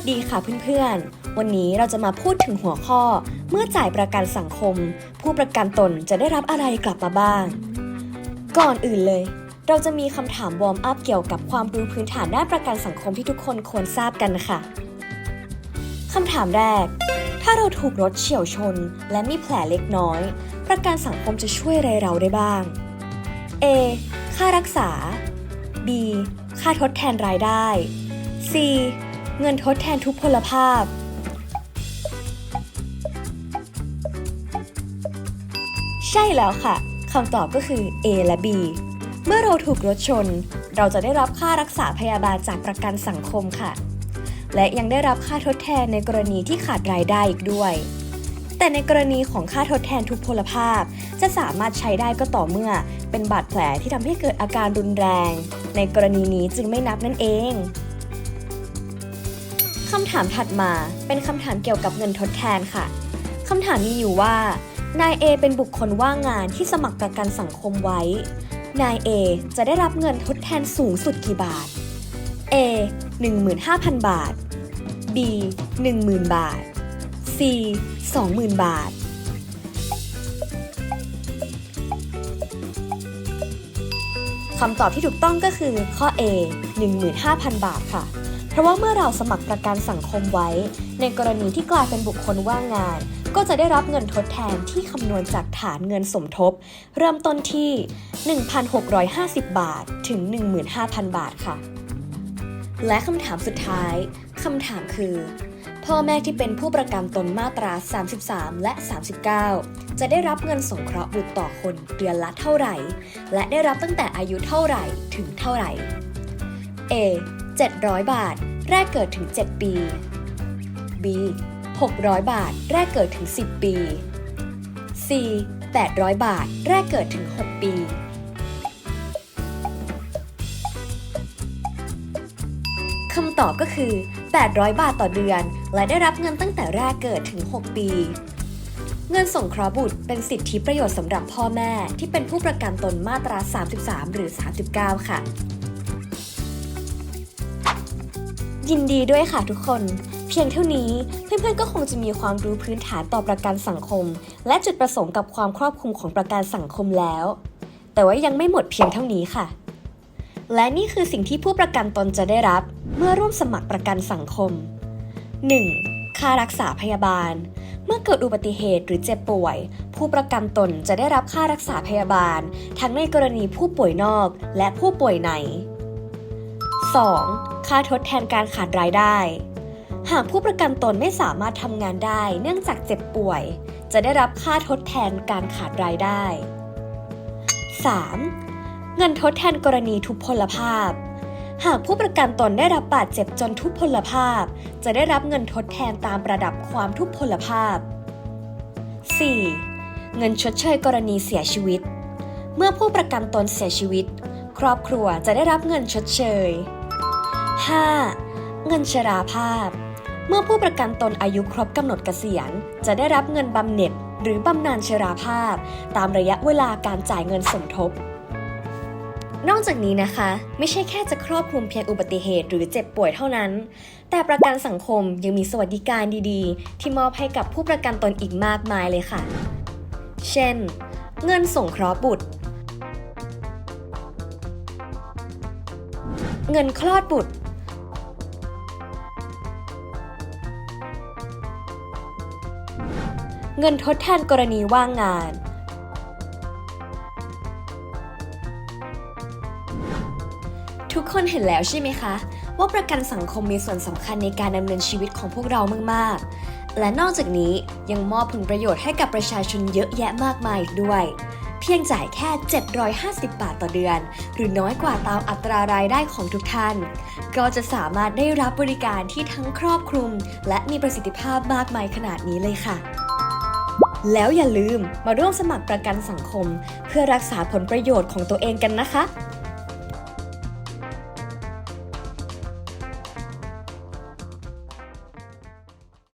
สดีค่ะเพื่อนๆ วันนี้เราจะมาพูดถึงหัวข้อ เมื่อจ่ายประกันสังคม ผู้ประกันตนจะได้รับอะไรกลับมาบ้าง ก่อนอื่นเลย เราจะมีคำถามวอร์มอัพเกี่ยวกับความรู้พื้นฐานด้านประกันสังคมที่ทุกคนควรทราบกันค่ะคำถามแรก ถ้าเราถูกรถเฉี่ยวชน และมีแผลเล็กน้อย ประกันสังคมจะช่วยอะไรเราได้บ้าง A ค่ารักษา B ค่าทดแทนรายได้ C เงินทดแทนทุกพลภาพ ใช่แล้วค่ะคำตอบก็คือ A และ B เมื่อเราถูกรถชน เราจะได้รับค่ารักษาพยาบาลจากประกันสังคมค่ะ และยังได้รับค่าทดแทนในกรณีที่ขาดรายได้อีกด้วย แต่ในกรณีของค่าทดแทนทุกพลภาพ จะสามารถใช้ได้ก็ต่อเมื่อ เป็นบาดแผลที่ทำให้เกิดอาการรุนแรง ในกรณีนี้จึงไม่นับนั่นเอง คำถามถัดมาเป็นคำถามเกี่ยวกับเงินทดแทนค่ะคำถามมีอยู่ว่า นาย A เป็นบุคคลว่างงานที่สมัครประกันสังคมไว้ นาย A จะได้รับเงินทดแทนสูงสุดกี่บาท A 15,000 บาท B 10,000 บาท C 20,000 บาท คำตอบที่ถูกต้องก็คือข้อ A 15,000 บาทค่ะ ราะว่าเมื่อเราสมัครประกันสังคมไว้ ในกรณีที่กลายเป็นบุคคลว่างงาน ก็จะได้รับเงินทดแทนที่คำนวณจากฐานเงินสมทบ เริ่มต้นที่ 1,650 บาทถึง 15,000 บาทค่ะ และคำถามสุดท้ายคำถามคือ พ่อแม่ที่เป็นผู้ประกันตนมาตรา 33 และ 39 จะได้รับเงินสงเคราะห์บุตรต่อคนเดือนละเท่าไหร่ และได้รับตั้งแต่อายุเท่าไหร่ถึงเท่าไหร่ A 700 บาท แรกเกิดถึง 7 ปี B 600 บาท แรกเกิดถึง 10 ปี C 800 บาท แรกเกิดถึง 6 ปี คำตอบก็คือ 800 บาทต่อเดือน และได้รับเงินตั้งแต่แรกเกิดถึง 6 ปีเงินส่งเคราะห์บุตรเป็นสิทธิประโยชน์สำหรับพ่อแม่ที่เป็นผู้ประกันตนมาตรา 33 หรือ 39 ค่ะ ยินดีด้วยค่ะทุกคน เพียงเท่านี้เพื่อนๆก็คงจะมีความรู้พื้นฐานต่อประกันสังคม และจุดประสงค์กับความครอบคลุมของประกันสังคมแล้ว แต่ว่ายังไม่หมดเพียงเท่านี้ค่ะ และนี่คือสิ่งที่ผู้ประกันตนจะได้รับ เมื่อร่วมสมัครประกันสังคม 1. ค่ารักษาพยาบาล เมื่อเกิดอุบัติเหตุหรือเจ็บป่วย ผู้ประกันตนจะได้รับค่ารักษาพยาบาล ทั้งในกรณีผู้ป่วยนอกและผู้ป่วยใน 2. ค่าทดแทนการขาดรายได้ หากผู้ประกันตนไม่สามารถทำงานได้เนื่องจากเจ็บป่วย จะได้รับค่าทดแทนการขาดรายได้ 3. เงินทดแทนกรณีทุพพลภาพ หากผู้ประกันตนได้รับบาดเจ็บจนทุพพลภาพ จะได้รับเงินทดแทนตามระดับความทุพพลภาพ 4. เงินชดเชยกรณีเสียชีวิต เมื่อผู้ประกันตนเสียชีวิต ครอบครัวจะได้รับเงินชดเชย 5. เงินชราภาพ เมื่อผู้ประกันตนอายุครบกำหนดเกษียณ จะได้รับเงินบำเหน็จหรือบำนาญชราภาพ ตามระยะเวลาการจ่ายเงินสมทบ นอกจากนี้นะคะ ไม่ใช่แค่จะครอบคลุมเพียงอุบัติเหตุหรือเจ็บป่วยเท่านั้น แต่ประกันสังคมยังมีสวัสดิการดีๆ ที่มอบให้กับผู้ประกันตนอีกมากมายเลยค่ะ เช่น เงินส่งเคราะห์บุตร เงินคลอดบุตร เงินทดแทนกรณีว่างงาน ทุกคนเห็นแล้วใช่ไหมคะ ว่าประกันสังคมมีส่วนสำคัญในการดำเนินชีวิตของพวกเรามากๆ และนอกจากนี้ยังมอบผลประโยชน์ให้กับประชาชนเยอะแยะมากมายอีกด้วยเพียงจ่ายแค่ 750 บาทต่อเดือน หรือน้อยกว่าตามอัตรารายได้ของทุกท่าน ก็จะสามารถได้รับบริการที่ทั้งครอบคลุม และมีประสิทธิภาพมากมายขนาดนี้เลยค่ะ แล้วอย่าลืมมาร่วมสมัครประกันสังคม เพื่อรักษาผลประโยชน์ของตัวเองกันนะคะ